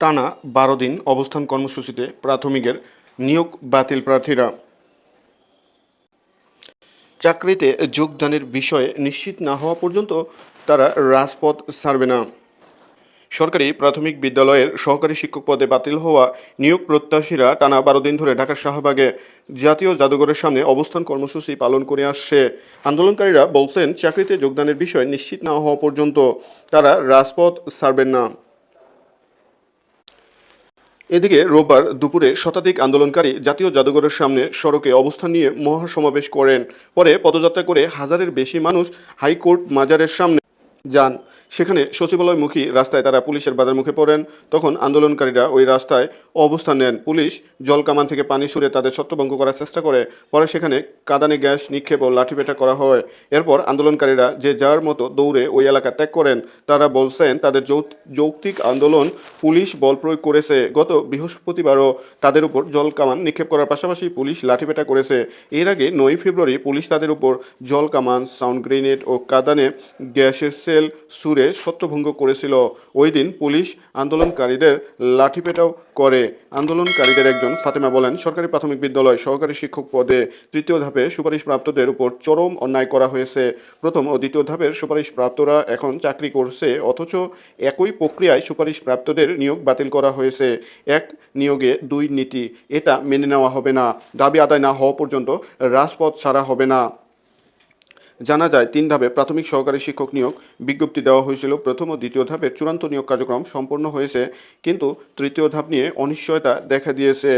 টানা বারো দিন অবস্থান কর্মসূচিতে প্রাথমিকের নিয়োগ বাতিল প্রার্থীরা। চাকরিতে যোগদানের বিষয়ে নিশ্চিত না হওয়া পর্যন্ত তারা রাজপথ ছাড়বে না। সরকারি প্রাথমিক বিদ্যালয়ের সহকারী শিক্ষক পদে বাতিল হওয়া নিয়োগ প্রত্যাশীরা টানা বারো দিন ধরে ঢাকার শাহবাগে জাতীয় জাদুঘরের সামনে অবস্থান কর্মসূচি পালন করে আসছে। আন্দোলনকারীরা বলছেন, চাকরিতে যোগদানের বিষয় নিশ্চিত না হওয়া পর্যন্ত তারা রাজপথ ছাড়বেন না। এদিকে রোববার দুপুরে শতাধিক আন্দোলনকারী জাতীয় জাদুঘরের সামনে সড়কে অবস্থান নিয়ে মহাসমাবেশ করেন। পরে পদযাত্রা করে হাজারের বেশি মানুষ হাইকোর্ট মাজারের সামনে যান। সেখানে সচিবালয়মুখী রাস্তায় তারা পুলিশের বাধার মুখে পড়েন। তখন আন্দোলনকারীরা ওই রাস্তায় অবস্থান নেন। পুলিশ জলকামান থেকে পানি সুরে তাদের ছত্রভঙ্গ করার চেষ্টা করে, পরে সেখানে কাদানে গ্যাস, নিক্ষেপ ও লাঠিপেটা করা হয়। এরপর আন্দোলনকারীরা যে যার মতো দৌড়ে ওই এলাকা ত্যাগ করেন, তারা বলছেন তাদের যৌক্তিক আন্দোলন পুলিশ বল প্রয়োগ করেছে। গত বৃহস্পতিবারও তাদের উপর জলকামান নিক্ষেপ করার পাশাপাশি পুলিশ লাঠিপেটা করেছে। এর আগে নয় ফেব্রুয়ারি পুলিশ তাদের উপর জলকামান, সাউন্ড গ্রেনেড ও কাদানে গ্যাসের সেল সুরে ছত্রভঙ্গ করেছিল। ওই দিন পুলিশ আন্দোলনকারীদের লাঠিপেটাও করে। আন্দোলনকারীদের একজন, ফাতেমা, বলেন, সরকারি প্রাথমিক বিদ্যালয় সহকারী শিক্ষক পদে তৃতীয় ধাপে সুপারিশপ্রাপ্তদের উপর চরম অন্যায় করা হয়েছে। প্রথম ও দ্বিতীয় ধাপের সুপারিশপ্রাপ্তরা এখন চাকরি করছে, অথচ একই প্রক্রিয়ায় সুপারিশপ্রাপ্তদের নিয়োগ বাতিল করা হয়েছে। এক নিয়োগে দুই নীতি, এটা মেনে নেওয়া হবে না। দাবি আদায় না হওয়া পর্যন্ত রাজপথ ছাড়া হবে না। জানা যায়, তিন ধাপে প্রাথমিক সহকারী শিক্ষক নিয়োগ, বিজ্ঞপ্তি দেওয়া হয়েছিল প্রথম ও দ্বিতীয় ধাপের চূড়ান্ত নিয়োগ কার্যক্রম সম্পন্ন হয়েছে, কিন্তু তৃতীয় ধাপ নিয়ে অনিশ্চয়তা দেখা দিয়েছে।